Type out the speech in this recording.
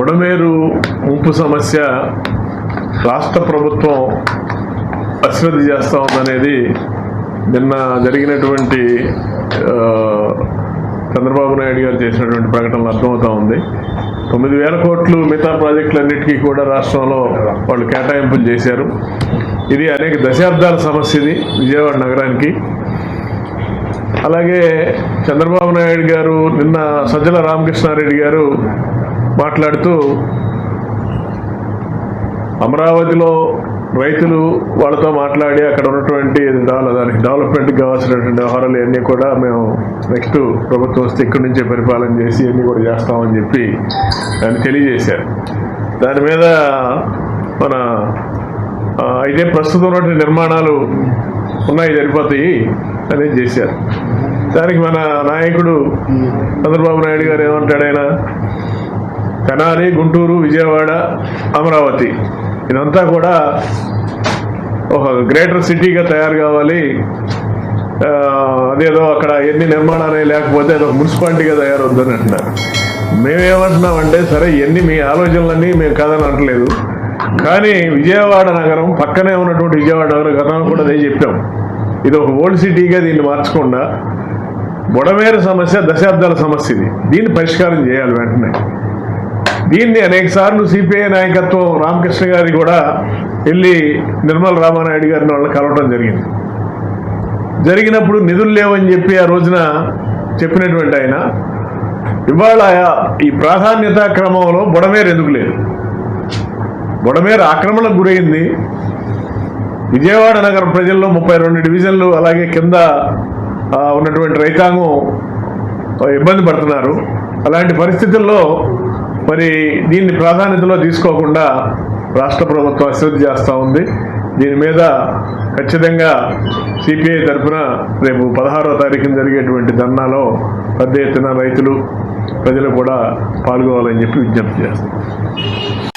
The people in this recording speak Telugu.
బుడమేరు ఉంపు సమస్య రాష్ట్ర ప్రభుత్వం అశ్రద్ధ చేస్తూ ఉందనేది నిన్న జరిగినటువంటి చంద్రబాబు నాయుడు గారు చేసినటువంటి ప్రకటనలు అర్థమవుతా ఉంది. తొమ్మిది వేల కోట్లు మిగతా ప్రాజెక్టులన్నిటికీ కూడా రాష్ట్రంలో వాళ్ళు కేటాయింపులు చేశారు. ఇది అనేక దశాబ్దాల సమస్య ఇది విజయవాడ నగరానికి. అలాగే చంద్రబాబు నాయుడు గారు నిన్న సజ్జల రామకృష్ణారెడ్డి గారు మాట్లాడుతూ అమరావతిలో రైతులు వాళ్ళతో మాట్లాడి అక్కడ ఉన్నటువంటి దానికి డెవలప్మెంట్కి కావాల్సినటువంటి వ్యవహారాలు ఇవన్నీ కూడా మేము నెక్స్ట్ ప్రభుత్వం వస్తే ఇక్కడి నుంచే పరిపాలన చేసి ఇవన్నీ కూడా చేస్తామని చెప్పి దాన్ని తెలియజేశారు. దాని మీద మన అయితే ప్రస్తుతం ఉన్నటువంటి నిర్మాణాలు ఉన్నాయి సరిపోతాయి అనేది చేశారు. దానికి మన నాయకుడు చంద్రబాబు నాయుడు గారు ఏమంటాడైనా తెనాలి గుంటూరు విజయవాడ అమరావతి. ఇదంతా కూడా ఒక గ్రేటర్ సిటీగా తయారు కావాలి. అదేదో అక్కడ ఎన్ని నిర్మాణాలు లేకపోతే అదొక మున్సిపాలిటీగా తయారవుద్దని అంటున్నారు. మేమేమంటున్నామంటే సరే ఎన్ని మీ ఆలోచనలన్నీ మేము కాదని అనట్లేదు. కానీ విజయవాడ నగరం పక్కనే ఉన్నటువంటి విజయవాడ నగరం గతంలో కూడా అదే చెప్పాం. ఇది ఒక ఓల్డ్ సిటీగా దీన్ని మార్చకుండా బుడమేరు సమస్య దశాబ్దాల సమస్య ఇది. దీన్ని పరిష్కారం చేయాలి వెంటనే. దీన్ని అనేక సార్లు సిపిఐ నాయకత్వం రామకృష్ణ గారి కూడా వెళ్ళి నిర్మల రామానాయుడు గారిని వాళ్ళని కలవడం జరిగింది. జరిగినప్పుడు నిధులు లేవని చెప్పి ఆ రోజున చెప్పినటువంటి ఆయన ఇవాళ ఈ ప్రాధాన్యత క్రమంలో బుడమేరు ఎందుకు లేదు? బుడమేరు ఆక్రమణకు గురైంది. విజయవాడ నగర ప్రజల్లో ముప్పై రెండు డివిజన్లు అలాగే కింద ఉన్నటువంటి రైతాంగం ఇబ్బంది పడుతున్నారు. అలాంటి పరిస్థితుల్లో మరి దీన్ని ప్రాధాన్యతలో తీసుకోకుండా రాష్ట్ర ప్రభుత్వం అశ్రద్ధ చేస్తూ ఉంది. దీని మీద ఖచ్చితంగా సిపిఐ తరఫున రేపు పదహారో తారీఖున జరిగేటువంటి ధర్నాలో పెద్ద ఎత్తున రైతులు ప్రజలు కూడా పాల్గొవాలని చెప్పి విజ్ఞప్తి చేస్తాం